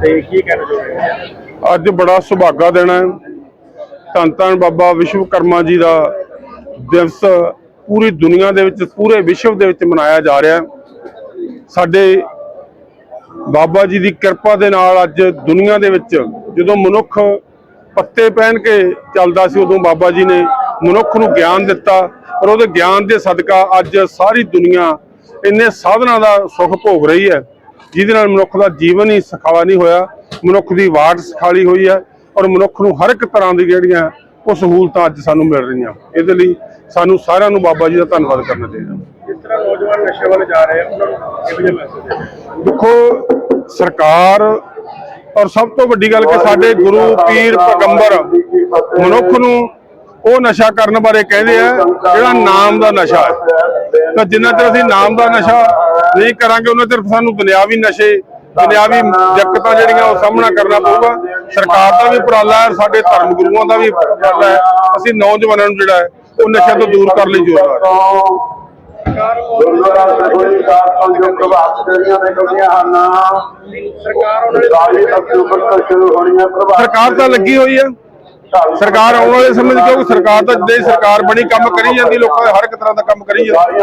ਤੇ ਕੀ ਕਹਿਣਾ ਚਾਹੁੰਦੇ ਅੱਜ ਬੜਾ ਸੁਭਾਗਾ ਦਿਨ ਹੈ। ਧੰਨ ਧੰਨ ਬਾਬਾ ਵਿਸ਼ਵਕਰਮਾ ਜੀ ਦਾ ਦਿਵਸ ਪੂਰੀ ਦੁਨੀਆ ਦੇ ਵਿੱਚ, ਪੂਰੇ ਵਿਸ਼ਵ ਦੇ ਵਿੱਚ ਮਨਾਇਆ ਜਾ ਰਿਹਾ ਹੈ। ਸਾਡੇ ਬਾਬਾ ਜੀ ਦੀ ਕਿਰਪਾ ਦੇ ਨਾਲ ਅੱਜ ਦੁਨੀਆ ਦੇ ਵਿੱਚ ਜਦੋਂ ਮਨੁੱਖ ਪੱਤੇ ਪਹਿਨ ਕੇ ਚੱਲਦਾ ਸੀ, ਉਦੋਂ ਬਾਬਾ ਜੀ ਨੇ ਮਨੁੱਖ ਨੂੰ ਗਿਆਨ ਦਿੱਤਾ। ਔਰ ਉਹਦੇ ਗਿਆਨ ਦੇ ਸਦਕਾ ਅੱਜ ਸਾਰੀ ਦੁਨੀਆ ਇੰਨੇ ਸਾਧਨਾਂ ਦਾ ਸੁੱਖ ਭੋਗ ਰਹੀ ਹੈ ਜਿਹਦੇ ਨਾਲ ਮਨੁੱਖ ਦਾ ਜੀਵਨ ਹੀ ਸਖਾਲਾ ਨਹੀਂ ਹੋਇਆ ਮਨੁੱਖ ਦੀ ਵਾਟ ਸਖਾਲੀ ਹੋਈ ਹੈ ਔਰ ਮਨੁੱਖ ਨੂੰ ਹਰ ਇੱਕ ਤਰ੍ਹਾਂ ਦੀ ਜਿਹੜੀਆਂ ਉਹ ਸਹੂਲਤਾਂ ਅੱਜ ਸਾਨੂੰ ਮਿਲ ਰਹੀਆਂ। ਇਹਦੇ ਲਈ ਸਾਨੂੰ ਸਾਰਿਆਂ ਨੂੰ ਬਾਬਾ ਜੀ ਦਾ ਧੰਨਵਾਦ ਕਰਨਾ ਚਾਹੀਦਾ। ਜਿਸ ਤਰ੍ਹਾਂ ਨੌਜਵਾਨ ਨਸ਼ੇ ਵੱਲ ਜਾ ਰਹੇ ਉਹਨਾਂ ਨੂੰ ਕਿਹੋ ਜਿਹਾ ਮੈਸੇਜ ਦੇਖੋ ਸਰਕਾਰ ਔਰ ਸਭ ਤੋਂ ਵੱਡੀ ਗੱਲ ਕਿ ਸਾਡੇ ਗੁਰੂ ਪੀਰ ਪੈਗੰਬਰ ਮਨੁੱਖ ਨੂੰ ਉਹ ਨਸ਼ਾ ਕਰਨ ਬਾਰੇ ਕਹਿੰਦੇ ਆ ਜਿਹੜਾ ਨਾਮ ਦਾ ਨਸ਼ਾ ਹੈ। ਤਾਂ ਜਿੰਨਾ ਚਿਰ ਅਸੀਂ ਨਾਮ ਦਾ ਨਸ਼ਾ ਨਹੀਂ ਕਰਾਂਗੇ ਉਹਨਾਂ ਚਿਰ ਸਾਨੂੰ ਦੁਨਿਆਵੀ ਨਸ਼ੇ ਦੁਨਿਆਵੀ ਦਿੱਕਤਾਂ ਜਿਹੜੀਆਂ ਉਹ ਸਾਹਮਣਾ ਕਰਨਾ ਪਊਗਾ। ਸਰਕਾਰ ਦਾ ਵੀ ਉਪਰਾਲਾ ਹੈ ਸਾਡੇ ਧਰਮ ਗੁਰੂਆਂ ਦਾ ਵੀ ਉਪਰਾਲਾ ਹੈ। ਅਸੀਂ ਨੌਜਵਾਨਾਂ ਨੂੰ ਜਿਹੜਾ ਹੈ ਉਹ ਨਸ਼ੇ ਤੋਂ ਦੂਰ ਕਰਨ ਲਈ ਜ਼ੋਰ ਲਾ ਰਹੇ ਹਾਂ। ਸਰਕਾਰ ਨਿਕਲਦੀਆਂ ਹਨ ਉਹਨਾਂ ਦੇ ਅਕਤੂਬਰ ਤੋਂ ਸ਼ੁਰੂ ਹੋਣੀਆਂ ਪ੍ਰਭਾਤ ਸਰਕਾਰ ਤਾਂ ਲੱਗੀ ਹੋਈ ਹੈ। ਸਰਕਾਰ ਆਉਣ ਵਾਲੇ ਸਮੇਂ 'ਚ ਕਿਉਂਕਿ ਸਰਕਾਰ ਤਾਂ ਜਿਹੜੀ ਸਰਕਾਰ ਬਣੀ ਕੰਮ ਕਰੀ ਜਾਂਦੀ ਲੋਕਾਂ ਦੇ ਹਰ ਇੱਕ ਤਰ੍ਹਾਂ ਦਾ ਕੰਮ ਕਰੀ ਜਾਂਦੀ।